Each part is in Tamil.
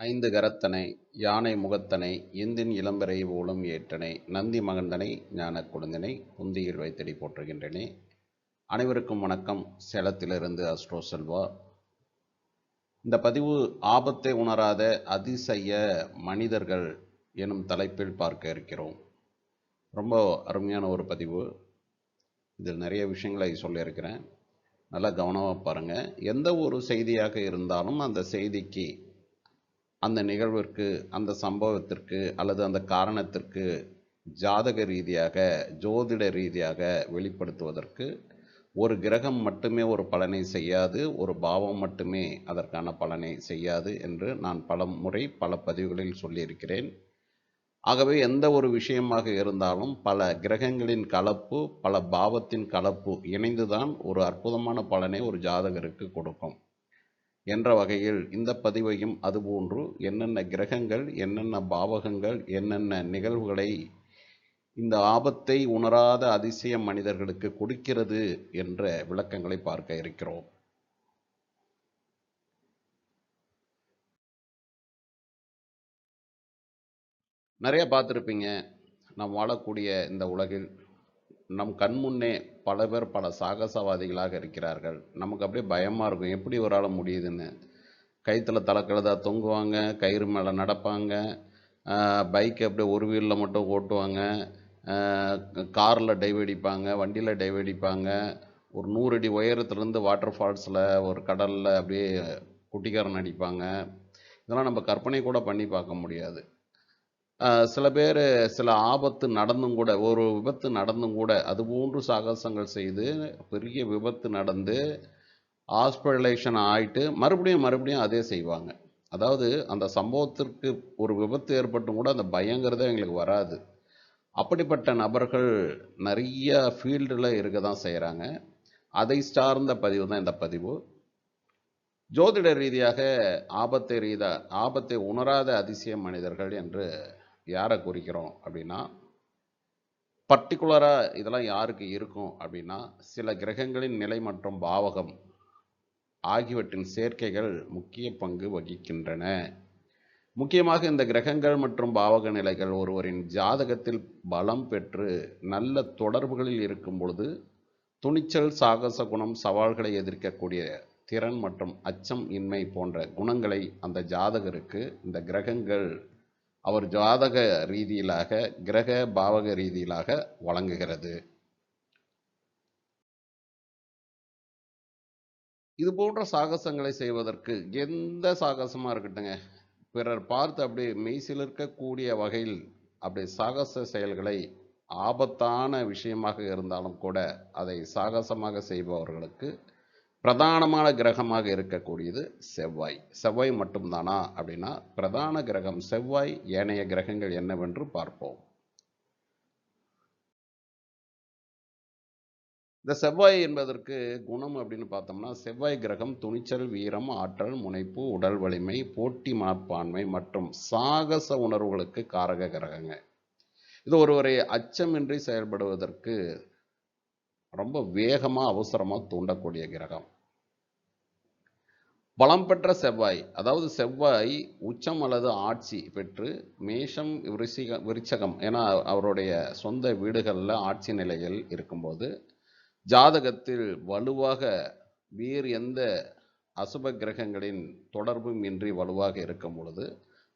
ஐந்து கரத்தனை யானை முகத்தனை இந்தின் இளம்பரை ஓலம் ஏற்றனை நந்தி மகந்தனை ஞானக் கொழுந்தினை புந்தியில் வைத்தடி போற்றுகின்றனே. அனைவருக்கும் வணக்கம். சேலத்திலிருந்து அஸ்ட்ரோ செல்வா. இந்த பதிவு ஆபத்தை உணராத அதிசய மனிதர்கள் எனும் தலைப்பில் பார்க்க இருக்கிறோம். ரொம்ப அருமையான ஒரு பதிவு. இதில் நிறைய விஷயங்களை சொல்லியிருக்கிறேன். நல்லா கவனமாக பாருங்கள் எந்த ஒரு செய்தியாக இருந்தாலும் அந்த செய்திக்கு அந்த நிகழ்விற்கு அந்த சம்பவத்திற்கு அல்லது அந்த காரணத்திற்கு ஜாதக ரீதியாக ஜோதிட ரீதியாக வெளிப்படுத்துவதற்கு ஒரு கிரகம் மட்டுமே ஒரு பலனை செய்யாது ஒரு பாவம் மட்டுமே அதற்கான பலனை செய்யாது என்று நான் பல முறை பல பதிவுகளில் சொல்லியிருக்கிறேன். ஆகவே எந்த ஒரு விஷயமாக இருந்தாலும் பல கிரகங்களின் கலப்பு பல பாவத்தின் கலப்பு இணைந்துதான் ஒரு அற்புதமான பலனை ஒரு ஜாதகருக்கு கொடுக்கும். என்ற வகையில் இந்த பதிவையும் அதுபோன்று என்னென்ன கிரகங்கள் என்னென்ன பாவகங்கள் என்னென்ன நிகழ்வுகளை இந்த ஆபத்தை உணராத அதிசய மனிதர்களுக்கு கொடுக்கிறது என்ற விளக்கங்களை பார்க்க இருக்கிறோம். நிறைய பார்த்துருப்பீங்க. நாம் வாழக்கூடிய இந்த உலகில் நம் கண்முன்னே பல பேர் பல சாகசவாதிகளாக இருக்கிறார்கள். நமக்கு அப்படியே பயமாக இருக்கும். எப்படி ஒரு ஆள் முடியுதுன்னு? கைத்தில் தலைக்கழுதா தொங்குவாங்க கயிறு மேலே நடப்பாங்க பைக் அப்படியே ஒரு வீலில் மட்டும் ஓட்டுவாங்க காரில் டைவ் அடிப்பாங்க வண்டியில் டைவ் அடிப்பாங்க. ஒரு நூறு அடி உயரத்துலேருந்து வாட்டர் ஃபால்ஸில் ஒரு கடலில் அப்படியே குட்டிக்காரன் அடிப்பாங்க. இதெல்லாம் நம்ம கற்பனை கூட பண்ணி பார்க்க முடியாது. சில பேர் சில ஆபத்து நடந்தும் கூட ஒரு விபத்து நடந்தும் கூட அது போன்று சாகசங்கள் செய்து பெரிய விபத்து நடந்து ஹாஸ்பிட்டலைசேஷன் ஆகிட்டு மறுபடியும் மறுபடியும் அதே செய்வாங்க. அதாவது அந்த சம்பவத்திற்கு ஒரு விபத்து ஏற்பட்டும் கூட அந்த பயங்கிறதே எங்களுக்கு வராது. அப்படிப்பட்ட நபர்கள் நிறைய ஃபீல்டில் இருக்க தான் செய்கிறாங்க அதை சார்ந்த பதிவு தான் இந்த பதிவு. ஜோதிட ரீதியாக ஆபத்தை ரீதா ஆபத்தை உணராத அதிசய மனிதர்கள் என்று யாரை குறிக்கிறோம் அப்படின்னா பர்டிகுலராக இதெல்லாம் யாருக்கு இருக்கும் அப்படின்னா சில கிரகங்களின் நிலை மற்றும் பாவகம் ஆகியவற்றின் சேர்க்கைகள் முக்கிய பங்கு வகிக்கின்றன. முக்கியமாக இந்த கிரகங்கள் மற்றும் பாவக நிலைகள் ஒருவரின் ஜாதகத்தில் பலம் பெற்று நல்ல தொடர்புகளில் இருக்கும் பொழுது துணிச்சல் சாகச குணம் சவால்களை எதிர்க்கக்கூடிய திறன் மற்றும் அச்சம் இன்மை போன்ற குணங்களை அந்த ஜாதகருக்கு இந்த கிரகங்கள் அவர் ஜாதக ரீதியிலாக கிரக பாவக ரீதியிலாக வழங்குகிறது. இது போன்ற சாகசங்களை செய்வதற்கு எந்த சாகசமாக இருக்கட்டுங்க பிறர் பார்த்து அப்படியே மெய்சிலிருக்கக்கூடிய வகையில் அப்படி சாகச செயல்களை ஆபத்தான விஷயமாக இருந்தாலும் கூட அதை சாகசமாக செய்பவர்களுக்கு பிரதானமான கிரகமாக இருக்கக்கூடியது செவ்வாய். செவ்வாய் மட்டும்தானா அப்படின்னா பிரதான கிரகம் செவ்வாய் ஏனைய கிரகங்கள் என்னவென்று பார்ப்போம். இந்த செவ்வாய் என்பதற்கு குணம் அப்படின்னு பார்த்தோம்னா செவ்வாய் கிரகம் துணிச்சல் வீரம் ஆற்றல் முனைப்பு உடல் வலிமை போட்டி மனப்பான்மை மற்றும் சாகச உணர்வுகளுக்கு காரக கிரகங்க. இது ஒருவரை அச்சமின்றி செயல்படுவதற்கு ரொம்ப வேகமாக அவசரமாக தூண்டக்கூடிய கிரகம். பலம் பெற்ற செவ்வாய் அதாவது செவ்வாய் உச்சம் அல்லது ஆட்சி பெற்று மேஷம் விருச்சிக விருச்சகம் ஏன்னா அவருடைய சொந்த வீடுகளில் ஆட்சி நிலையில் இருக்கும்போது ஜாதகத்தில் வலுவாக வேறு எந்த அசுப கிரகங்களின் தொடர்பும் இன்றி வலுவாக இருக்கும் பொழுது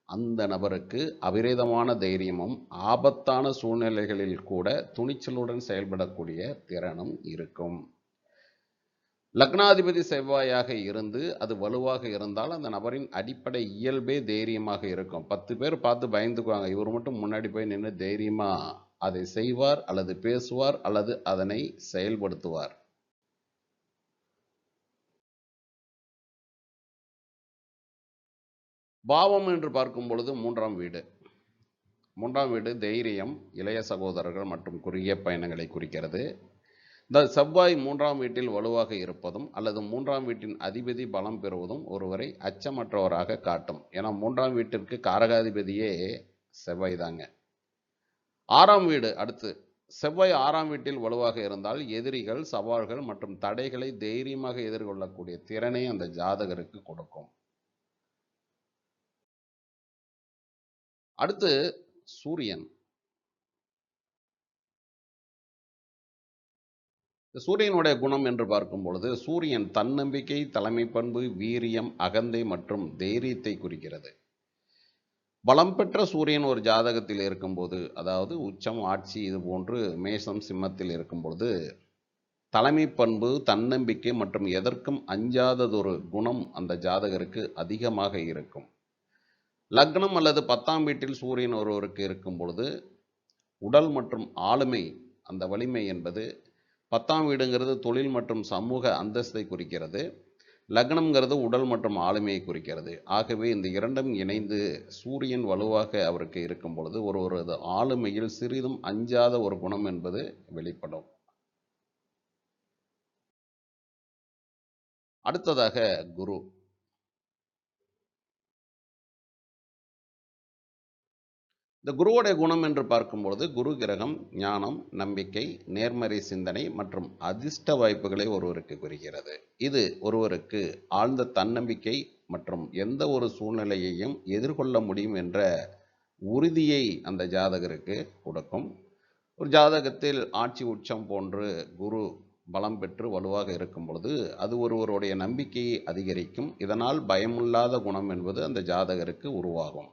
அந்த நபருக்கு அபிரேதமான தைரியமும் ஆபத்தான சூழ்நிலைகளில் கூட துணிச்சலுடன் செயல்படக்கூடிய திறனும் இருக்கும். லக்னாதிபதி செவ்வாயாக இருந்து அது வலுவாக இருந்தால் அந்த நபரின் அடிப்படை இயல்பே தைரியமாக இருக்கும். பத்து பேர் பார்த்து பயந்துக்குவாங்க. இவர் மட்டும் முன்னாடி போய் நின்று தைரியமாக அதை செய்வார் அல்லது பேசுவார் அல்லது அதனை செயல்படுத்துவார். பாவம் என்று பார்க்கும் பொழுது மூன்றாம் வீடு. மூன்றாம் வீடு தைரியம் இளைய சகோதரர்கள் மற்றும் குறுகிய பயணங்களை குறிக்கிறது. இந்த செவ்வாய் மூன்றாம் வீட்டில் வலுவாக இருப்பதும் அல்லது மூன்றாம் வீட்டின் அதிபதி பலம் பெறுவதும் ஒருவரை அச்சமற்றவராக காட்டும். ஏன்னா மூன்றாம் வீட்டிற்கு காரகாதிபதியே செவ்வாய் தாங்க. ஆறாம் வீடு அடுத்து. செவ்வாய் ஆறாம் வீட்டில் வலுவாக இருந்தால் எதிரிகள் சவால்கள் மற்றும் தடைகளை தைரியமாக எதிர்கொள்ளக்கூடிய திறனை அந்த ஜாதகருக்கு கொடுக்கும். அடுத்து சூரியன். சூரியனுடைய குணம் என்று பார்க்கும் பொழுது சூரியன் தன்னம்பிக்கை தலைமை பண்பு வீரியம் அகந்தை மற்றும் தைரியத்தை குறிக்கிறது. பலம் பெற்ற சூரியன் ஒரு ஜாதகத்தில் இருக்கும்போது அதாவது உச்சம் ஆட்சி இது போன்று மேஷம் சிம்மத்தில் இருக்கும்பொழுது தலைமை பண்பு தன்னம்பிக்கை மற்றும் எதற்கும் அஞ்சாததொரு குணம் அந்த ஜாதகருக்கு அதிகமாக இருக்கும். லக்னம் அல்லது பத்தாம் வீட்டில் சூரியன் ஒருவருக்கு இருக்கும் பொழுது உடல் மற்றும் ஆளுமை அந்த வலிமை என்பது பத்தாம் வீடுங்கிறது தொழில் மற்றும் சமூக அந்தஸ்தை குறிக்கிறது. லக்னம்ங்கிறது உடல் மற்றும் ஆளுமையை குறிக்கிறது. ஆகவே இந்த இரண்டும் இணைந்து சூரியன் வலுவாக அவருக்கு இருக்கும் பொழுது ஒரு ஒரு ஆளுமையில் சிறிதும் அஞ்சாத ஒரு குணம் என்பது வெளிப்படும். அடுத்ததாக குரு. இந்த குருவோடைய குணம் என்று பார்க்கும்பொழுது குரு கிரகம் ஞானம் நம்பிக்கை நேர்மறை சிந்தனை மற்றும் அதிர்ஷ்ட வாய்ப்புகளை ஒருவருக்கு குறிக்கிறது இது ஒருவருக்கு ஆழ்ந்த தன்னம்பிக்கை மற்றும் எந்த ஒரு சூழ்நிலையையும் எதிர்கொள்ள முடியும் என்ற உறுதியை அந்த ஜாதகருக்கு கொடுக்கும். ஒரு ஜாதகத்தில் ஆட்சி உச்சம் போன்று குரு பலம் பெற்று வலுவாக இருக்கும் பொழுது அது ஒருவருடைய நம்பிக்கையை அதிகரிக்கும். இதனால் பயமில்லாத குணம் என்பது அந்த ஜாதகருக்கு உருவாகும்.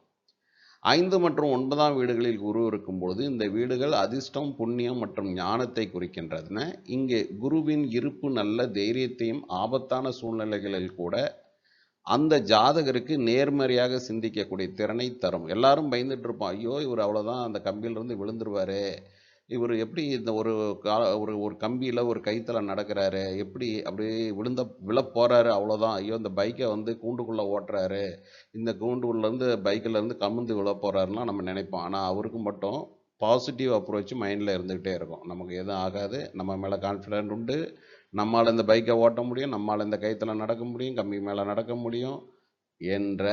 ஐந்து மற்றும் ஒன்பதாம் வீடுகளில் குரு இருக்கும் பொழுது இந்த வீடுகள் அதிர்ஷ்டம் புண்ணியம் மற்றும் ஞானத்தை குறிக்கின்றன. இங்கு குருவின் இருப்பு நல்ல தைரியத்தையும் ஆபத்தான சூழ்நிலைகளில் கூட அந்த ஜாதகருக்கு நேர்மறையாக சிந்திக்கக்கூடிய திறனை தரும். எல்லாரும் பயந்துட்டு இருப்போம் ஐயோ இவர் அவ்வளோதான் அந்த கம்பியிலிருந்து விழுந்துருவாரு. இவர் எப்படி இந்த ஒரு கால ஒரு ஒரு கம்பியில் ஒரு கைத்தில் நடக்கிறாரு? எப்படி அப்படியே விழுந்த விழ போகிறாரு அவ்வளோதான் ஐயோ இந்த பைக்கை வந்து கூண்டுக்குள்ளே ஓட்டுறாரு. இந்த கூண்டுக்குள்ளேருந்து பைக்கிலேருந்து கமுந்து விழ போகிறாருன்னா நம்ம நினைப்போம். ஆனால் அவருக்கு மட்டும் பாசிட்டிவ் அப்ரோச் மைண்டில் இருந்துக்கிட்டே இருக்கும். நமக்கு எதுவும் ஆகாது. நம்ம மேலே கான்ஃபிடென்ட் உண்டு. நம்மளால் இந்த பைக்கை ஓட்ட முடியும். நம்மளால் இந்த கைத்தில் நடக்க முடியும். கம்பி மேலே நடக்க முடியும். என்ற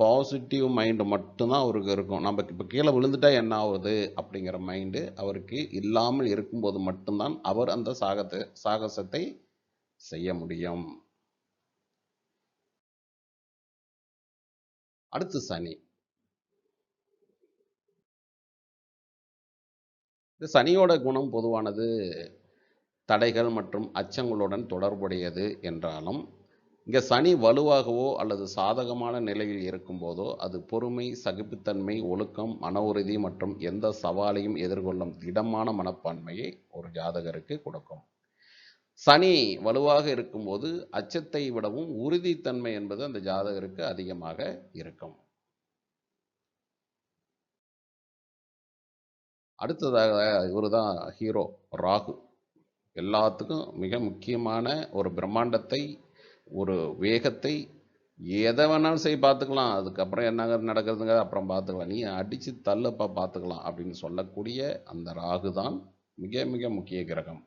பாசிட்டிவ் மைண்டு மட்டும்தான் அவருக்கு இருக்கும். நம்ம இப்போ கீழே விழுந்துட்டா என்ன ஆகுது அப்படிங்கிற மைண்டு அவருக்கு இல்லாமல் இருக்கும்போது மட்டும்தான் அவர் அந்த சாகத்தை சாகசத்தை செய்ய முடியும். அடுத்து சனி. இந்த சனியோட குணம் பொதுவானது தடைகள் மற்றும் அச்சங்களுடன் தொடர்புடையது என்றாலும் இங்கே சனி வலுவாகவோ அல்லது சாதகமான நிலையில் இருக்கும்போதோ அது பொறுமை சகிப்புத்தன்மை ஒழுக்கம் மன உறுதி மற்றும் எந்த சவாலையும் எதிர்கொள்ளும் திடமான மனப்பான்மையை ஒரு ஜாதகருக்கு கொடுக்கும். சனி வலுவாக இருக்கும்போது அச்சத்தை விடவும் உறுதித்தன்மை என்பது அந்த ஜாதகருக்கு அதிகமாக இருக்கும். அடுத்ததாக இவர் தான் ஹீரோ ராகு. எல்லாத்துக்கும் மிக முக்கியமான ஒரு பிரம்மாண்டத்தை ஒரு வேகத்தை எதை வேணாலும் செய்ய பார்த்துக்கலாம். அதுக்கப்புறம் என்ன நடக்கிறதுங்க அப்புறம் பார்த்துக்கலாம். நீ அடித்து தள்ளப்பா பார்த்துக்கலாம் அப்படின்னு சொல்லக்கூடிய அந்த ராகு தான் மிக மிக முக்கிய கிரகம்.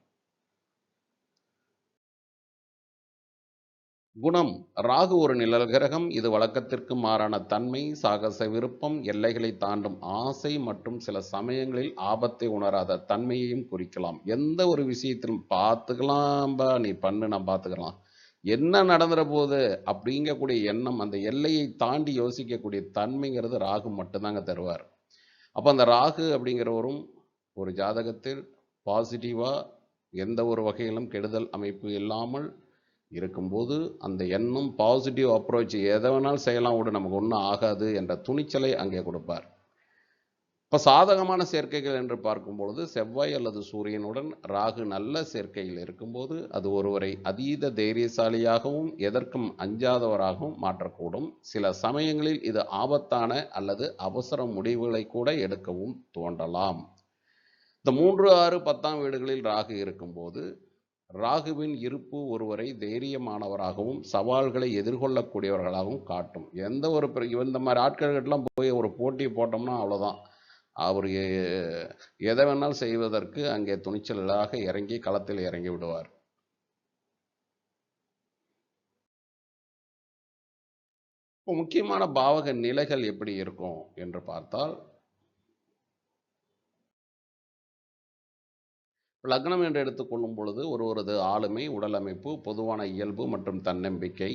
குணம் ராகு ஒரு நிழல் கிரகம். இது வழக்கத்திற்கு மாறான தன்மை சாகச விருப்பம் எல்லைகளை தாண்டும் ஆசை மற்றும் சில சமயங்களில் ஆபத்தை உணராத தன்மையையும் குறிக்கலாம். எந்த ஒரு விஷயத்திலும் பார்த்துக்கலாம்பா நீ பண்ணு நான் பார்த்துக்கலாம். என்ன நடந்துற போகுது அப்படிங்கக்கூடிய எண்ணம் அந்த எல்லையை தாண்டி யோசிக்கக்கூடிய தன்மைங்கிறது ராகு மட்டும்தாங்க தருவார். அப்போ அந்த ராகு அப்படிங்கிறவரும் ஒரு ஜாதகத்தில் பாசிட்டிவாக எந்த ஒரு வகையிலும் கெடுதல் அமைப்பு இல்லாமல் இருக்கும்போது அந்த எண்ணம் பாசிட்டிவ் அப்ரோச் எதை வேணாலும் செய்யலாம் விட நமக்கு ஒன்றும் ஆகாது என்ற துணிச்சலை அங்கே கொடுப்பார். இப்போ சாதகமான சேர்க்கைகள் என்று பார்க்கும்பொழுது செவ்வாய் அல்லது சூரியனுடன் ராகு நல்ல சேர்க்கையில் இருக்கும்போது அது ஒருவரை அதீத தைரியசாலியாகவும் எதற்கும் அஞ்சாதவராகவும் மாற்றக்கூடும். சில சமயங்களில் இது ஆபத்தான அல்லது அவசர முடிவுகளை கூட எடுக்கவும் தோன்றலாம். இந்த மூன்று ஆறு பத்தாம் வீடுகளில் ராகு இருக்கும்போது ராகுவின் இருப்பு ஒருவரை தைரியமானவராகவும் சவால்களை எதிர்கொள்ளக்கூடியவர்களாகவும் காட்டும். எந்த ஒரு இந்த மாதிரி ஆட்கள்கிட்டலாம் போய் ஒரு போட்டி போட்டோம்னா அவ்வளோதான் அவர் எதை வேணாலும் செய்வதற்கு அங்கே துணிச்சலாக இறங்கி களத்தில் இறங்கி விடுவார். இப்போ முக்கியமான பாவக நிலைகள் எப்படி இருக்கும் என்று பார்த்தால் லக்னம் என்று எடுத்துக்கொள்ளும் பொழுது ஒருவரது ஆளுமை உடல் அமைப்பு பொதுவான இயல்பு மற்றும் தன்னம்பிக்கை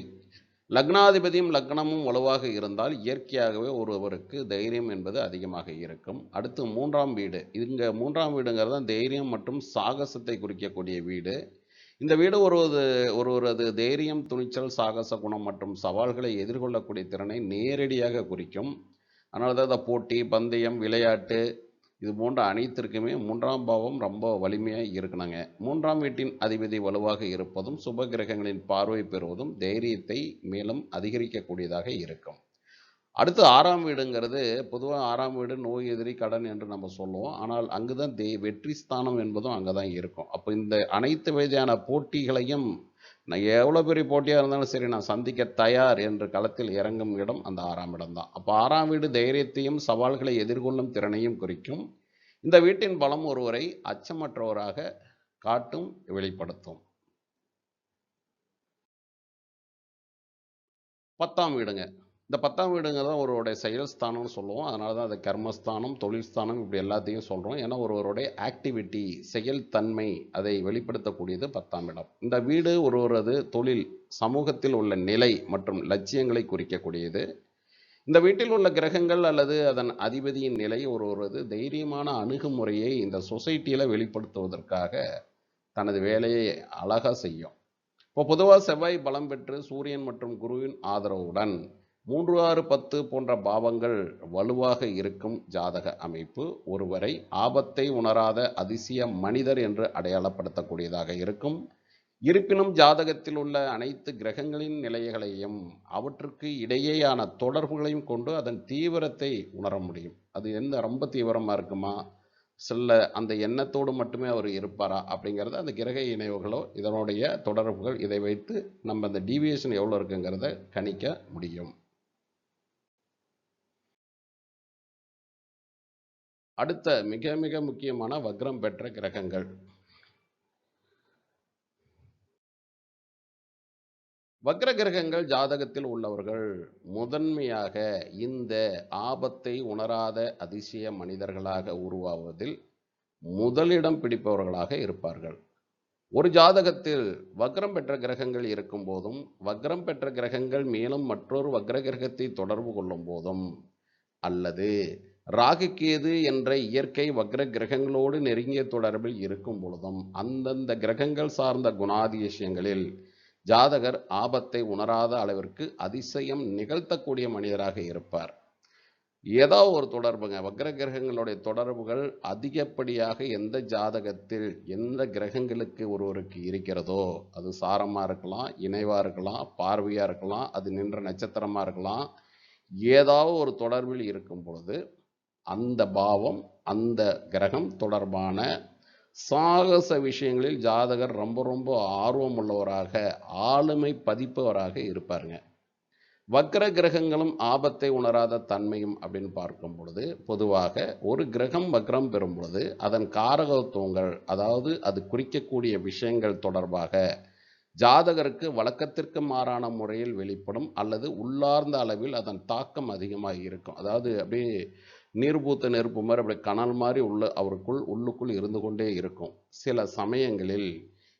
லக்னாதிபதியும் லக்னமும் வலுவாக இருந்தால் இயற்கையாகவே ஒருவருக்கு தைரியம் என்பது அதிகமாக இருக்கும். அடுத்து மூன்றாம் வீடு. இங்க மூன்றாம் வீடுங்கிறது தான் தைரியம் மற்றும் சாகசத்தை குறிக்கக்கூடிய வீடு. இந்த வீடு ஒருவது ஒருவரது தைரியம் துணிச்சல் சாகச குணம் மற்றும் சவால்களை எதிர்கொள்ளக்கூடிய திறனை நேரடியாக குறிக்கும். அதனால தான் இந்த போட்டி பந்தயம் விளையாட்டு இது போன்ற அனைத்திற்குமே மூன்றாம் பாவம் ரொம்ப வலிமையாக இருக்கணுங்க. மூன்றாம் வீட்டின் அதிபதி வலுவாக இருப்பதும் சுப கிரகங்களின் பார்வை பெறுவதும் தைரியத்தை மேலும் அதிகரிக்கக்கூடியதாக இருக்கும். அடுத்து ஆறாம் வீடுங்கிறது பொதுவாக ஆறாம் வீடு நோய் எதிரி கடன் என்று நம்ம சொல்லுவோம். ஆனால் அங்கு தான் தே வெற்றி ஸ்தானம் என்பதும் அங்கே தான் இருக்கும். அப்போ இந்த அனைத்து வயதான போட்டிகளையும் நான் எவ்வளோ பெரிய போட்டியாக இருந்தாலும் சரி நான் சந்திக்க தயார் என்று களத்தில் இறங்கும் இடம் அந்த ஆறாம் இடம் தான். அப்போ ஆறாம் வீடு தைரியத்தையும் சவால்களை எதிர்கொள்ளும் திறனையும் குறிக்கும். இந்த வீட்டின் பலம் ஒருவரை அச்சமற்றவராக காட்டும் வெளிப்படுத்தும். பத்தாம் வீடுங்க. இந்த பத்தாம் வீடுங்க தான் ஒருவருடைய செயல் ஸ்தானம்னு சொல்லுவோம். அதனால தான் அது கர்மஸ்தானம் தொழில் ஸ்தானம் இப்படி எல்லாத்தையும் சொல்கிறோம் ஏன்னா ஒருவருடைய ஆக்டிவிட்டி செயல் தன்மை அதை வெளிப்படுத்தக்கூடியது பத்தாம் இடம். இந்த வீடு ஒருவரது தொழில் சமூகத்தில் உள்ள நிலை மற்றும் லட்சியங்களை குறிக்கக்கூடியது. இந்த வீட்டில் உள்ள கிரகங்கள் அல்லது அதன் அதிபதியின் நிலை ஒருவரது தைரியமான அணுகுமுறையை இந்த சொசைட்டியில் வெளிப்படுத்துவதற்காக தனது வேலையை அழகாக செய்யும். இப்போ பொதுவாக செவ்வாய் பலம் பெற்று சூரியன் மற்றும் குருவின் ஆதரவுடன் மூன்று ஆறு பத்து போன்ற பாவங்கள் வலுவாக இருக்கும் ஜாதக அமைப்பு ஒருவரை ஆபத்தை உணராத அதிசய மனிதர் என்று அடையாளப்படுத்தக்கூடியதாக இருக்கும். இருப்பினும் ஜாதகத்தில் உள்ள அனைத்து கிரகங்களின் நிலைகளையும் அவற்றுக்கு இடையேயான தொடர்புகளையும் கொண்டு அதன் தீவிரத்தை உணர முடியும். அது எந்த ரொம்ப தீவிரமாக இருக்குமா? சில அந்த எண்ணத்தோடு மட்டுமே அவர் இருப்பாரா? அப்படிங்கிறத அந்த கிரக இணைவுகளோ இதனுடைய தொடர்புகள் இதை வைத்து நம்ம அந்த டீவியேஷன் எவ்வளோ இருக்குங்கிறத கணிக்க முடியும். அடுத்த மிக மிக முக்கியமான வக்ரம் பெற்ற கிரகங்கள். வக்ர கிரகங்கள் ஜாதகத்தில் உள்ளவர்கள் முதன்மையாக இந்த ஆபத்தை உணராத அதிசய மனிதர்களாக உருவாவதில் முதலிடம் பிடிப்பவர்களாக இருப்பார்கள். ஒரு ஜாதகத்தில் வக்ரம் பெற்ற கிரகங்கள் இருக்கும் போதும் வக்ரம் பெற்ற கிரகங்கள் மேலும் மற்றொரு வக்ர கிரகத்தை தொடர்பு கொள்ளும் போதும் அல்லது ராகுகேது என்ற இயற்கை வக்ர கிரகங்களோடு நெருங்கிய தொடர்பில் இருக்கும் பொழுதும் அந்தந்த கிரகங்கள் சார்ந்த குணாதிசயங்களில் ஜாதகர் ஆபத்தை உணராத அளவிற்கு அதிசயம் நிகழ்த்தக்கூடிய மனிதராக இருப்பார். ஏதோ ஒரு தொடர்புங்க வக்ர கிரகங்களுடைய தொடர்புகள் அதிகப்படியாக எந்த ஜாதகத்தில் எந்த கிரகங்களுக்கு ஒருவருக்கு இருக்கிறதோ அது சாரமாக இருக்கலாம் இணைவாக இருக்கலாம் பார்வையாக இருக்கலாம் அது நின்ற நட்சத்திரமாக இருக்கலாம் ஏதாவது ஒரு தொடர்பில் இருக்கும் பொழுது அந்த பாவம் அந்த கிரகம் தொடர்பான சாகச விஷயங்களில் ஜாதகர் ரொம்ப ரொம்ப ஆர்வம் உள்ளவராக ஆளுமை பதிப்பவராக இருப்பாருங்க. வக்ர கிரகங்களும் ஆபத்தை உணராத தன்மையும் அப்படின்னு பார்க்கும் பொழுது பொதுவாக ஒரு கிரகம் வக்ரம் பெறும் பொழுது அதன் காரகத்துவங்கள் அதாவது அது குறிக்கக்கூடிய விஷயங்கள் தொடர்பாக ஜாதகருக்கு வழக்கத்திற்கு மாறான முறையில் வெளிப்படும் அல்லது உள்ளார்ந்த அளவில் அதன் தாக்கம் அதிகமாக இருக்கும். அதாவது அப்படியே நீர்பூத்த நெருப்பு மாதிரி அப்படி கனல் மாதிரி உள்ள அவருக்குள் உள்ளுக்குள் இருந்து கொண்டே இருக்கும். சில சமயங்களில்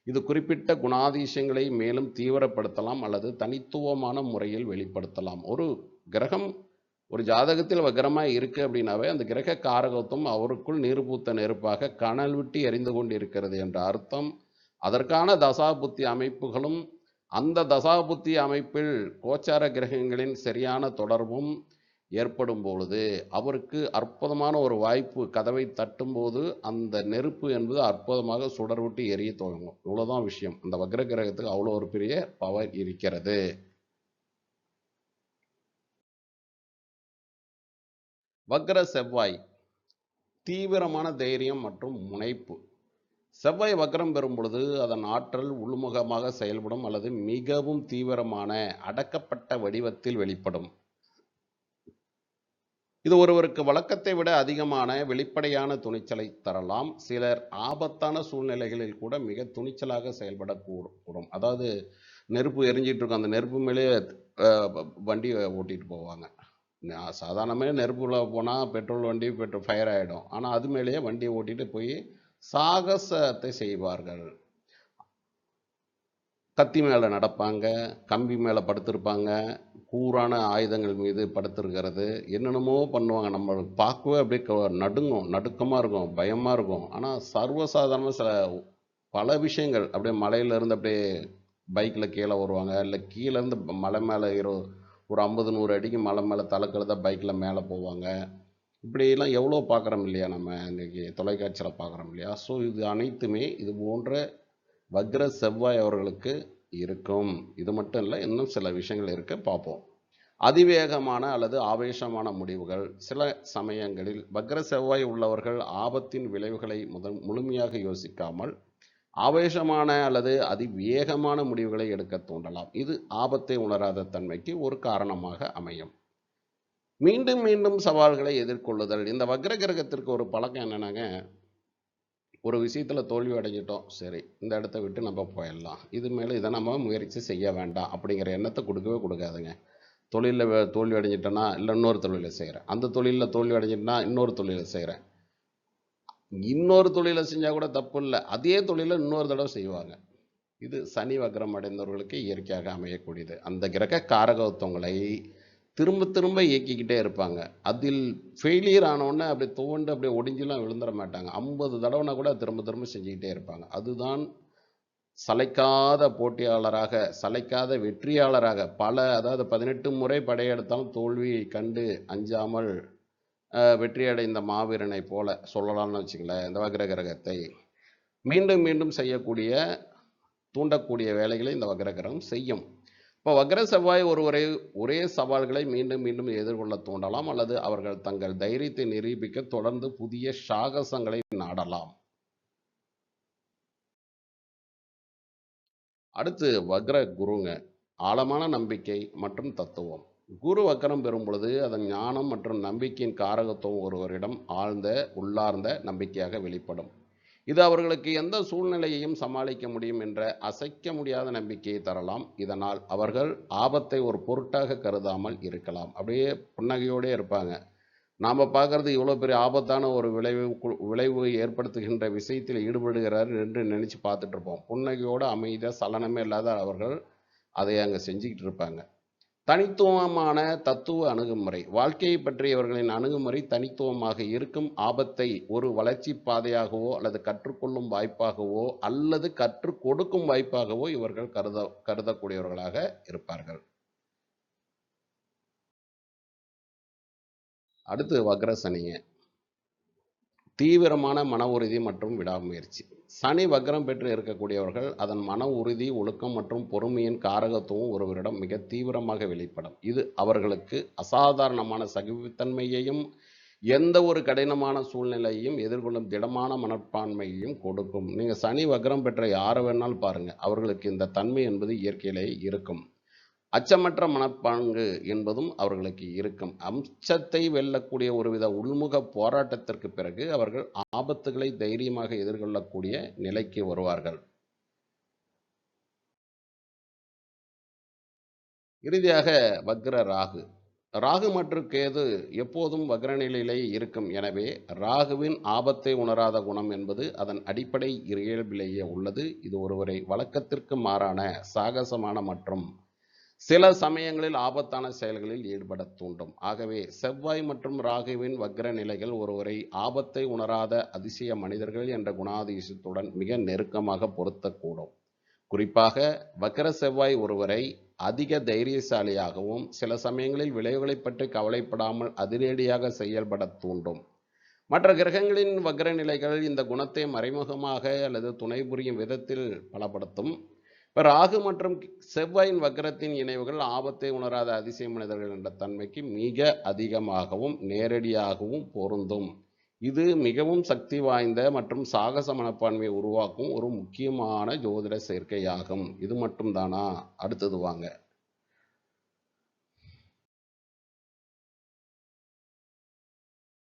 இது குறிப்பிட்ட குணாதிசயங்களை மேலும் தீவிரப்படுத்தலாம் அல்லது தனித்துவமான முறையில் வெளிப்படுத்தலாம். ஒரு கிரகம் ஒரு ஜாதகத்தில் வக்கரமாக இருக்குது அப்படின்னாவே அந்த கிரக காரகத்தும் அவருக்குள் நீர்பூத்த நெருப்பாக கனல் விட்டு எரிந்து கொண்டு இருக்கிறது என்ற அர்த்தம். அதற்கான தசாபுத்தி அமைப்புகளும் அந்த தசாபுத்தி அமைப்பில் கோச்சார கிரகங்களின் சரியான தொடர்பும் ஏற்படும் பொழுது அவருக்கு அற்புதமான ஒரு வாய்ப்பு கதவை தட்டும்போது அந்த நெருப்பு என்பது அற்புதமாக சுடர் விட்டு எரிய துவங்கும். இவ்வளோதான் விஷயம். அந்த வக்ர கிரகத்துக்கு அவ்வளோ ஒரு பெரிய பவர் இருக்கிறது. வக்ர செவ்வாய் தீவிரமான தைரியம் மற்றும் முனைப்பு. செவ்வாய் வக்ரம் பெறும் பொழுது அதன் ஆற்றல் உள்முகமாக செயல்படும் அல்லது மிகவும் தீவிரமான அடக்கப்பட்ட வடிவத்தில் வெளிப்படும். இது ஒருவருக்கு வழக்கத்தை விட அதிகமான வெளிப்படையான துணிச்சலை தரலாம். சிலர் ஆபத்தான சூழ்நிலைகளில் கூட மிக துணிச்சலாக செயல்பட கூடும் அதாவது நெருப்பு எரிஞ்சிட்டு இருக்கும். அந்த நெருப்பு மேலே வண்டி ஓட்டிட்டு போவாங்க. சாதாரணமே நெருப்புல போனால் பெட்ரோல் வண்டி பெட்ரோல் ஃபயர் ஆகிடும் ஆனால் அது மேலேயே வண்டியை ஓட்டிட்டு போய் சாகசத்தை செய்வார்கள். கத்தி மேலே நடப்பாங்க கம்பி மேலே படுத்திருப்பாங்க கூரான ஆயுதங்கள் மீது படுத்திருக்கிறது. என்னென்னமோ பண்ணுவாங்க. நம்ம பார்க்கவே அப்படியே நடுங்கும் நடுக்கமாக இருக்கும் பயமாக இருக்கும். ஆனால் சர்வசாதாரணமாக சில பல விஷயங்கள் அப்படியே மலையிலேருந்து அப்படியே பைக்கில் கீழே வருவாங்க. இல்லை கீழேருந்து மலை மேலே இரு ஒரு ஐம்பது நூறு அடிக்கு மலை மேலே தலைக்கழுத பைக்கில் மேலே போவாங்க. இப்படியெல்லாம் எவ்வளோ பார்க்குறோம் இல்லையா நம்ம? இன்றைக்கி தொலைக்காட்சியில் பார்க்குறோம் இல்லையா? ஸோ இது அனைத்துமே இது போன்ற வக்ர செவ்வாய் அவர்களுக்கு இருக்கும். இது மட்டும் இல்லை இன்னும் சில விஷயங்கள் இருக்க பார்ப்போம். அதிவேகமான அல்லது ஆவேசமான முடிவுகள். சில சமயங்களில் வக்ர செவ்வாய் உள்ளவர்கள் ஆபத்தின் விளைவுகளை முதல் முழுமையாக யோசிக்காமல் ஆவேசமான அல்லது அதிவேகமான முடிவுகளை எடுக்க தூண்டலாம் இது ஆபத்தை உணராத தன்மைக்கு ஒரு காரணமாக அமையும். மீண்டும் மீண்டும் சவால்களை எதிர்கொள்ளுதல். இந்த வக்ர கிரகத்திற்கு ஒரு பழக்கம் என்னென்னாங்க ஒரு விஷயத்தில் தோல்வி அடைஞ்சிட்டோம் சரி இந்த இடத்த விட்டு நம்ம போயிடலாம். இது மேலே இதை நம்ம முயற்சி செய்ய வேண்டாம் அப்படிங்கிற எண்ணத்தை கொடுக்கவே கொடுக்காதுங்க. தொழிலில் தோல்வி அடைஞ்சிட்டேன்னா இல்லை இன்னொரு தொழிலை செய்கிறேன் அந்த தொழிலில் தோல்வி அடைஞ்சிட்டேன்னா இன்னொரு தொழிலை செய்கிறேன் இன்னொரு தொழிலை செஞ்சால் கூட தப்பு இல்லை. அதே தொழிலை இன்னொரு தடவை செய்வாங்க. இது சனி வக்ரம் அடைந்தவர்களுக்கு இயற்கையாக அமையக்கூடியது. அந்த கிரக காரகத்துவங்களை திரும்ப திரும்ப இயக்கிக்கிட்டே இருப்பாங்க. அதில் ஃபெயிலியர் ஆனவுடனே அப்படியே துவண்டு அப்படியே ஒடிஞ்சிலாம் விழுந்துட மாட்டாங்க. ஐம்பது தடவைனா கூட திரும்ப திரும்ப செஞ்சுக்கிட்டே இருப்பாங்க. அதுதான் சளைக்காத போட்டியாளராக சளைக்காத வெற்றியாளராக பல அதாவது பதினெட்டு முறை படையெடுத்தாலும் தோல்வியை கண்டு அஞ்சாமல் வெற்றியடைந்த மாவீரனை போல சொல்லலாம்னு வச்சுங்களேன் இந்த வக்ர கிரகத்தை மீண்டும் மீண்டும் செய்யக்கூடிய தூண்டக்கூடிய வேலைகளை இந்த வக்ர கிரகம் செய்யும். இப்போ வக்ர செவ்வாய் ஒருவரை ஒரே சவால்களை மீண்டும் மீண்டும் எதிர்கொள்ள தூண்டலாம் அல்லது அவர்கள் தங்கள் தைரியத்தை நிரூபிக்க தொடர்ந்து புதிய சாகசங்களை நாடலாம். அடுத்து வக்ர குருங்க. ஆழமான நம்பிக்கை மற்றும் தத்துவம். குரு வக்கரம் பெறும் பொழுது அதன் ஞானம் மற்றும் நம்பிக்கையின் காரகத்துவம் ஒருவரிடம் ஆழ்ந்த உள்ளார்ந்த நம்பிக்கையாக வெளிப்படும். இது அவர்களுக்கு எந்த சூழ்நிலையையும் சமாளிக்க முடியும் என்ற அசைக்க முடியாத நம்பிக்கையை தரலாம். இதனால் அவர்கள் ஆபத்தை ஒரு பொருட்டாக கருதாமல் இருக்கலாம். அப்படியே புன்னகையோடே இருப்பாங்க. நாம் பார்க்கறது இவ்வளோ பெரிய ஆபத்தான ஒரு விளைவு கு- விளைவு ஏற்படுத்துகின்ற விஷயத்தில் ஈடுபடுகிறார் என்று நினச்சி பார்த்துட்ருப்போம் புன்னகையோடு அமைதியாக சலனமே இல்லாத அவர்கள் அதை அங்கே செஞ்சுக்கிட்டு இருப்பாங்க. தனித்துவமான தத்துவ அணுகுமுறை. வாழ்க்கையை பற்றிய இவர்களின் அணுகுமுறை தனித்துவமாக இருக்கும் ஆபத்தை ஒரு வளர்ச்சி பாதையாகவோ அல்லது கற்றுக்கொள்ளும் வாய்ப்பாகவோ அல்லது கற்றுக் கொடுக்கும் வாய்ப்பாகவோ இவர்கள் கருத கருதக்கூடியவர்களாக இருப்பார்கள். அடுத்து வக்ரசனிய. தீவிரமான மன உறுதி மற்றும் விடாமுயற்சி. சனி வக்ரம் பெற்று இருக்கக்கூடியவர்கள் அதன் மன உறுதி ஒழுக்கம் மற்றும் பொறுமையின் காரகத்துவம் ஒருவரிடம் மிக தீவிரமாக வெளிப்படும். இது அவர்களுக்கு அசாதாரணமான சகிப்புத்தன்மையையும் எந்த ஒரு கடினமான சூழ்நிலையையும் எதிர்கொள்ளும் திடமான மனப்பான்மையையும் கொடுக்கும். நீங்கள் சனி வக்ரம் பெற்ற யாரை வேணாலும் பாருங்கள் அவர்களுக்கு இந்த தன்மை என்பது இயற்கையிலேயே இருக்கும். அச்சமற்ற மனப்பாங்கு என்பதும் அவர்களுக்கு இருக்கும். அம்சத்தை வெல்லக்கூடிய ஒருவித உள்முக போராட்டத்திற்கு பிறகு அவர்கள் ஆபத்துகளை தைரியமாக எதிர்கொள்ளக்கூடிய நிலைக்கு வருவார்கள். இறுதியாக வக்ர ராகு. ராகு மற்றும் கேது எப்போதும் வக்ர நிலையிலே இருக்கும். எனவே ராகுவின் ஆபத்தை உணராத குணம் என்பது அதன் அடிப்படை இயல்பிலேயே உள்ளது. இது ஒருவரை வழக்கத்திற்கு மாறான சாகசமான மற்றும் சில சமயங்களில் ஆபத்தான செயல்களில் ஈடுபட தூண்டும். ஆகவே செவ்வாய் மற்றும் ராகுவின் வக்ர நிலைகள் ஒருவரை ஆபத்தை உணராத அதிசய மனிதர்கள் என்ற குணாதிசயத்துடன் மிக நெருக்கமாக பொருத்தக்கூடும். குறிப்பாக வக்ர செவ்வாய் ஒருவரை அதிக தைரியசாலியாகவும் சில சமயங்களில் விளைவுகளைப் பற்றி கவலைப்படாமல் அதிரடியாக செயல்பட தூண்டும். மற்ற கிரகங்களின் வக்ர நிலைகள் இந்த குணத்தை மறைமுகமாக அல்லது துணை புரியும் விதத்தில் பலப்படுத்தும். ராகு மற்றும் செவ்வாயின் வக்கரத்தின் இணைவுகள் ஆபத்தை உணராத அதிசய மனிதர்கள் என்ற தன்மைக்கு மிக அதிகமாகவும் நேரடியாகவும் பொருந்தும். இது மிகவும் சக்தி வாய்ந்த மற்றும் சாகச மனப்பான்மையை உருவாக்கும் ஒரு முக்கியமான ஜோதிட சேர்க்கையாகும். இது மட்டும்தானா? அடுத்தது வாங்க.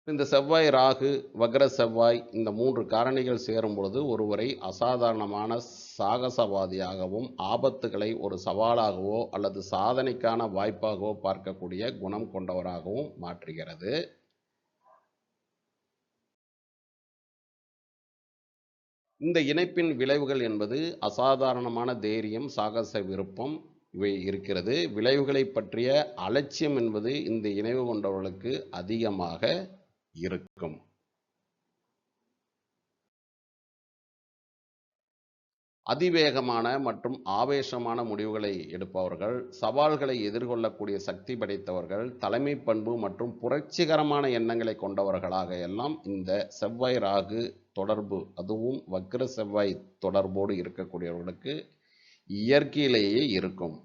இந்த செவ்வாய் ராகு வக்ர செவ்வாய் இந்த மூன்று காரணிகள் சேரும் பொழுது ஒருவரை அசாதாரணமான சாகசவாதியாகவும் ஆபத்துகளை ஒரு சவாலாகவோ அல்லது சாதனைக்கான வாய்ப்பாகவோ பார்க்கக்கூடிய குணம் கொண்டவராகவும் மாற்றுகிறது. இந்த இணைப்பின் விளைவுகள் என்பது அசாதாரணமான தைரியம் சாகச விருப்பம் இவை இருக்கிறது. விளைவுகளை பற்றிய அலட்சியம் என்பது இந்த இணைவு கொண்டவர்களுக்கு அதிகமாக இருக்கும். அதிவேகமான மற்றும் ஆவேசமான முடிவுகளை எடுப்பவர்கள் சவால்களை எதிர்கொள்ளக்கூடிய சக்தி படைத்தவர்கள் தலைமை பண்பு மற்றும் புரட்சிகரமான எண்ணங்களை கொண்டவர்களாக எல்லாம் இந்த செவ்வாய் ராகு தொடர்பு அதுவும் வக்ர செவ்வாய் தொடர்போடு இருக்கக்கூடியவர்களுக்கு இயற்கையிலேயே இருக்கும்.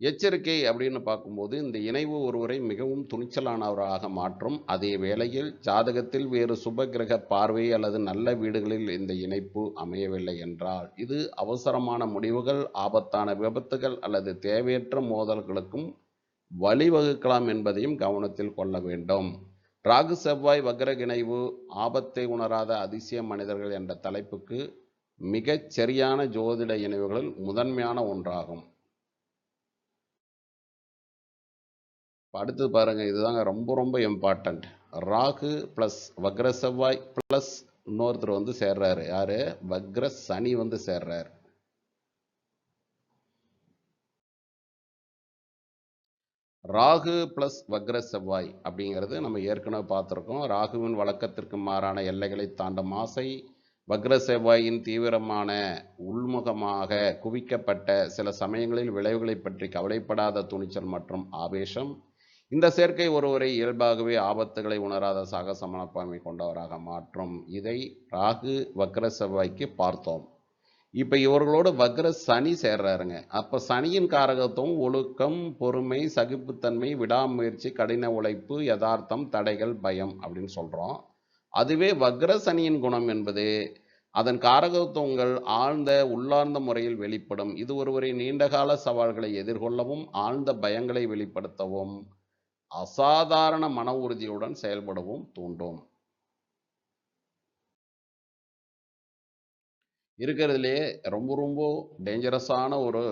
எச்சரிக்கை அப்படின்னு பார்க்கும்போது இந்த இணைவு ஒருவரை மிகவும் துணிச்சலானவராக மாற்றும். அதே வேளையில் ஜாதகத்தில் வேறு சுப கிரக பார்வை அல்லது நல்ல வீடுகளில் இந்த இணைப்பு அமையவில்லை என்றால் இது அவசரமான முடிவுகள் ஆபத்தான விபத்துகள் அல்லது தேவையற்ற மோதல்களுக்கும் வழிவகுக்கலாம் என்பதையும் கவனத்தில் கொள்ள வேண்டும். ராகு செவ்வாய் வக்ர இணைவு ஆபத்தை உணராத அதிசய மனிதர்கள் என்ற தலைப்புக்கு மிகச் சரியான ஜோதிட இணைவுகளில் முதன்மையான ஒன்றாகும். இப்போ அடுத்தது பாருங்கள் இதுதாங்க ரொம்ப ரொம்ப இம்பார்ட்டண்ட் ராகு ப்ளஸ் வக்ர செவ்வாய் ப்ளஸ் இன்னொருத்தர் வந்து சேர்றாரு. யாரு? வக்ர சனி வந்து சேர்றாரு. ராகு ப்ளஸ் வக்ர செவ்வாய் அப்படிங்கிறது நம்ம ஏற்கனவே பார்த்துருக்கோம். ராகுவின் வழக்கத்திற்கு மாறான எல்லைகளை தாண்டும் ஆசை வக்ர செவ்வாயின் தீவிரமான உள்முகமாக குவிக்கப்பட்ட சில சமயங்களில் விளைவுகளை பற்றி கவலைப்படாத துணிச்சல் மற்றும் ஆவேசம் இந்த சேர்க்கை ஒருவரை இயல்பாகவே ஆபத்துகளை உணராத சாகச மனப்பான்மை கொண்டவராக மாற்றும். இதை ராகு வக்ர செவ்வாய்க்கு பார்த்தோம். இப்போ இவர்களோட வக்ர சனி சேர்றாருங்க. அப்போ சனியின் காரகத்துவம் ஒழுக்கம் பொறுமை சகிப்புத்தன்மை விடாமுயற்சி கடின உழைப்பு யதார்த்தம் தடைகள் பயம் அப்படின்னு சொல்கிறோம் அதுவே வக்ர சனியின் குணம் என்பது. அதன் காரகத்துவங்கள் ஆழ்ந்த உள்ளார்ந்த முறையில் வெளிப்படும். இது ஒருவரை நீண்டகால சவால்களை எதிர்கொள்ளவும் ஆழ்ந்த பயங்களை வெளிப்படுத்தவும். அசாதாரண மன உறுதியுடன் செயல்படவும் தூண்டும். இருக்கிறதுலே ரொம்ப ரொம்ப டேஞ்சரஸான ஒரு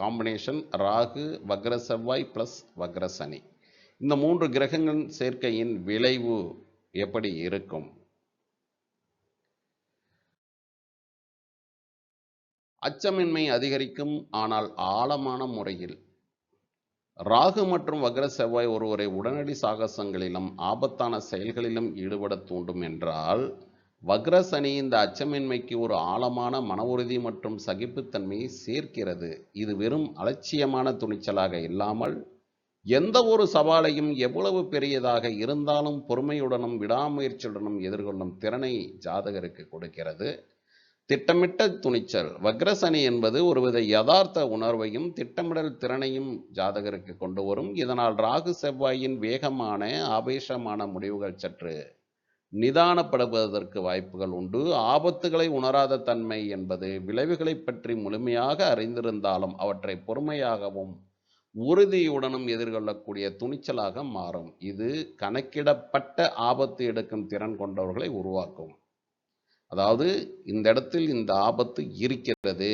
காம்பினேஷன் ராகு வக்ர செவ்வாய் ப்ளஸ் வக்ர சனி. இந்த மூன்று கிரகங்கள் சேர்க்கையின் விளைவு எப்படி இருக்கும்? அச்சமின்மை அதிகரிக்கும் ஆனால் ஆழமான முறையில் ராகு மற்றும் வக்ர செவ்வாய் ஒருவரை உடனடி சாகசங்களிலும் ஆபத்தான செயல்களிலும் ஈடுபட தூண்டும் என்றால் வக்ர சனி இந்த அச்சமின்மைக்கு ஒரு ஆழமான மன உறுதி மற்றும் சகிப்புத்தன்மையை சேர்க்கிறது. இது வெறும் அலட்சியமான துணிச்சலாக இல்லாமல் எந்த ஒரு சவாலையும் எவ்வளவு பெரியதாக இருந்தாலும் பொறுமையுடனும் விடாமுயற்சியுடனும் எதிர்கொள்ளும் திறனை ஜாதகருக்கு கொடுக்கிறது. திட்டமிட்ட துணிச்சல். வக்ரசனி என்பது ஒருவித யதார்த்த உணர்வையும் திட்டமிடல் திறனையும் ஜாதகருக்கு கொண்டு வரும். இதனால் ராகு செவ்வாயின் வேகமான ஆவேசமான முடிவுகள் சற்று நிதானப்படுவதற்கு வாய்ப்புகள் உண்டு. ஆபத்துகளை உணராத தன்மை என்பது விளைவுகளை பற்றி முழுமையாக அறிந்திருந்தாலும் அவற்றை பொறுமையாகவும் உறுதியுடனும் எதிர்கொள்ளக்கூடிய துணிச்சலாக மாறும். இது கணக்கிடப்பட்ட ஆபத்து எடுக்கும் திறன் கொண்டவர்களை உருவாக்கும். அதாவது இந்த இடத்தில் இந்த ஆபத்து இருக்கிறது.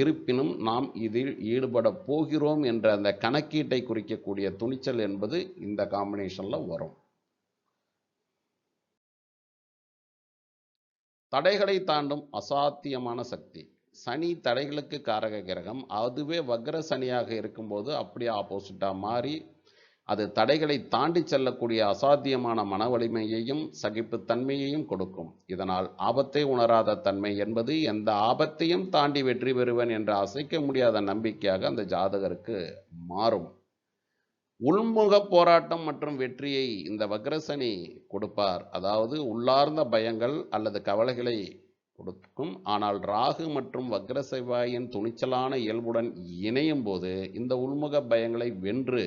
இருப்பினும் நாம் இதில் ஈடுபட போகிறோம் என்ற அந்த கணக்கீட்டை குறிக்கக்கூடிய துணிச்சல் என்பது இந்த காம்பினேஷன்ல வரும். தடைகளை தாண்டும் அசாத்தியமான சக்தி. சனி தடைகளுக்கு காரக கிரகம். அதுவே வக்ர சனியாக இருக்கும்போது அப்படியே ஆப்போசிட்டாக மாறி அது தடைகளை தாண்டி செல்லக்கூடிய அசாத்தியமான மன வலிமையையும் சகிப்புத்தன்மையையும் கொடுக்கும். இதனால் ஆபத்தை உணராத தன்மை என்பது எந்த ஆபத்தையும் தாண்டி வெற்றி பெறுவேன் என்ற அசைக்க முடியாத நம்பிக்கையாக அந்த ஜாதகருக்கு மாறும். உள்முக போராட்டம் மற்றும் வெற்றியை இந்த வக்ரசனி கொடுப்பார். அதாவது உள்ளார்ந்த பயங்கள் அல்லது கவலைகளை கொடுக்கும். ஆனால் ராகு மற்றும் வக்ர செவ்வாயின் துணிச்சலான இயல்புடன் இணையும் போது இந்த உள்முக பயங்களை வென்று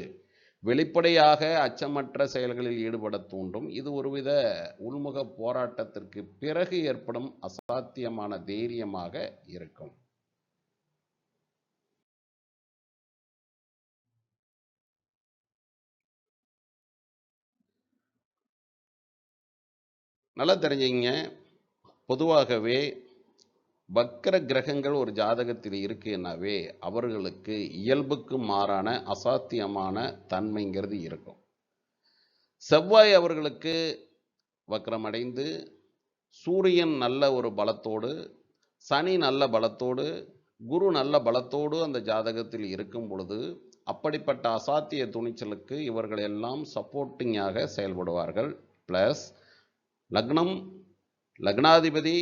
வெளிப்படையாக அச்சமற்ற செயல்களில் ஈடுபட தூண்டும். இது ஒருவித உள்முக போராட்டத்திற்கு பிறகு ஏற்படும் அசாத்தியமான தைரியமாக இருக்கும். நல்லா தெரிஞ்சுங்க பொதுவாகவே வக்கர கிரகங்கள் ஒரு ஜாதகத்தில் இருக்குன்னாவே அவர்களுக்கு இயல்புக்கு மாறான அசாத்தியமான தன்மைங்கிறது இருக்கும். செவ்வாய் அவர்களுக்கு வக்ரமடைந்து சூரியன் நல்ல ஒரு பலத்தோடு சனி நல்ல பலத்தோடு குரு நல்ல பலத்தோடு அந்த ஜாதகத்தில் இருக்கும் பொழுது அப்படிப்பட்ட அசாத்திய துணிச்சலுக்கு இவர்கள் எல்லாம் சப்போர்ட்டிங்காக செயல்படுவார்கள். ப்ளஸ் லக்னம் லக்னாதிபதி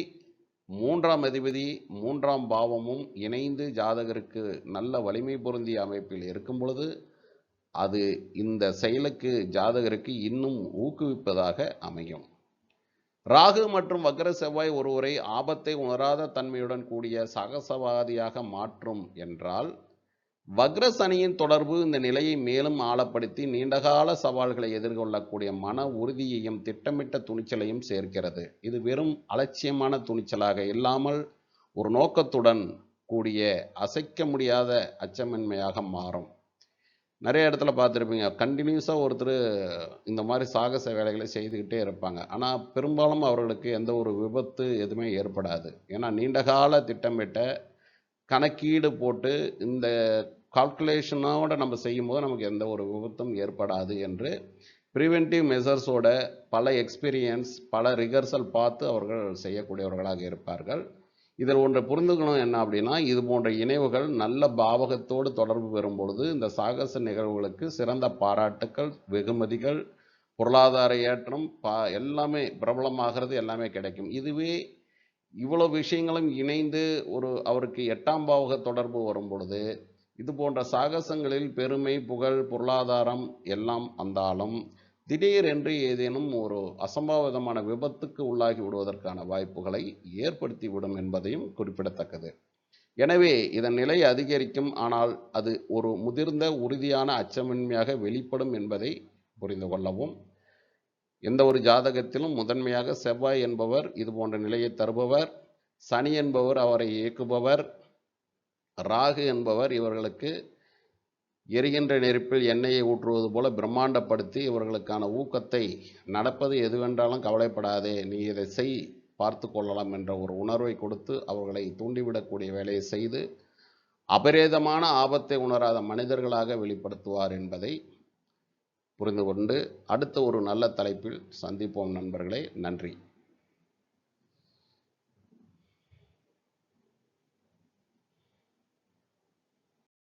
மூன்றாம் அதிபதி மூன்றாம் பாவமும் இணைந்து ஜாதகருக்கு நல்ல வலிமை பொருந்திய அமைப்பில் இருக்கும் பொழுது அது இந்த செயலுக்கு ஜாதகருக்கு இன்னும் ஊக்குவிப்பதாக அமையும். ராகு மற்றும் வக்கர செவ்வாய் ஒருவரை ஆபத்தை உணராத தன்மையுடன் கூடிய சகசவாதியாக மாற்றும் என்றால் வக்ரசனியின் தொடர்பு இந்த நிலையை மேலும் ஆழப்படுத்தி நீண்டகால சவால்களை எதிர்கொள்ளக்கூடிய மன உறுதியையும் திட்டமிட்ட துணிச்சலையும் சேர்க்கிறது. இது வெறும் அலட்சியமான துணிச்சலாக இல்லாமல் ஒரு நோக்கத்துடன் கூடிய அசைக்க முடியாத அச்சமின்மையாக மாறும். நிறைய இடத்துல பார்த்துருப்பீங்க கண்டினியூஸாக ஒருத்தர் இந்த மாதிரி சாகச வேலைகளை செய்துக்கிட்டே இருப்பாங்க. ஆனால் பெரும்பாலும் அவர்களுக்கு எந்த ஒரு விபத்து எதுவுமே ஏற்படாது. ஏன்னா நீண்டகால திட்டமிட்ட கணக்கீடு போட்டு இந்த கால்குலேஷனோடு நம்ம செய்யும்போது நமக்கு எந்த ஒரு விபத்தும் ஏற்படாது என்று ப்ரிவென்டிவ் மெசர்ஸோட பல எக்ஸ்பீரியன்ஸ் பல ரிகர்சல் பார்த்து அவர்கள் செய்யக்கூடியவர்களாக இருப்பார்கள். இதில் ஒன்றை புரிந்துக்கணும் என்ன அப்படின்னா இது போன்ற இணைவுகள் நல்ல பாவகத்தோடு தொடர்பு பெறும் பொழுது இந்த சாகச நிகழ்வுகளுக்கு சிறந்த பாராட்டுக்கள் வெகுமதிகள் பொருளாதார ஏற்றம் பா எல்லாமே பிரபலமாகிறது எல்லாமே கிடைக்கும். இதுவே இவ்வளோ விஷயங்களும் இணைந்து ஒரு அவருக்கு எட்டாம் பாவக தொடர்பு வரும் பொழுது இது போன்ற சாகசங்களில் பெருமை புகழ் பொருளாதாரம் எல்லாம் வந்தாலும் திடீரென்று ஏதேனும் ஒரு அசம்பாவிதமான விபத்துக்கு உள்ளாகி விடுவதற்கான வாய்ப்புகளை ஏற்படுத்திவிடும் என்பதையும் குறிப்பிடத்தக்கது. எனவே இதன் நிலை அதிகரிக்கும் ஆனால் அது ஒரு முதிர்ந்த உறுதியான அச்சமின்மையாக வெளிப்படும் என்பதை புரிந்து கொள்ளவும் எந்த ஒரு ஜாதகத்திலும் முதன்மையாக செவ்வாய் என்பவர் இது போன்ற நிலையை தருபவர். சனி என்பவர் அவரை இயக்குபவர். ராகு என்பவர் இவர்களுக்கு எரிகின்ற நெருப்பில் எண்ணெயை ஊற்றுவது போல பிரம்மாண்டப்படுத்தி இவர்களுக்கான ஊக்கத்தை நடப்பது எதுவென்றாலும் கவலைப்படாதே. நீ இதை செய் பார்த்து கொள்ளலாம் என்ற ஒரு உணர்வை கொடுத்து அவர்களை தூண்டிவிடக்கூடிய வேலையை செய்து அபரேதமான ஆபத்தை உணராத மனிதர்களாக வெளிப்படுத்துவார் என்பதை புரிந்து கொண்டு அடுத்த ஒரு நல்ல தலைப்பில் சந்திப்போம் நண்பர்களே. நன்றி.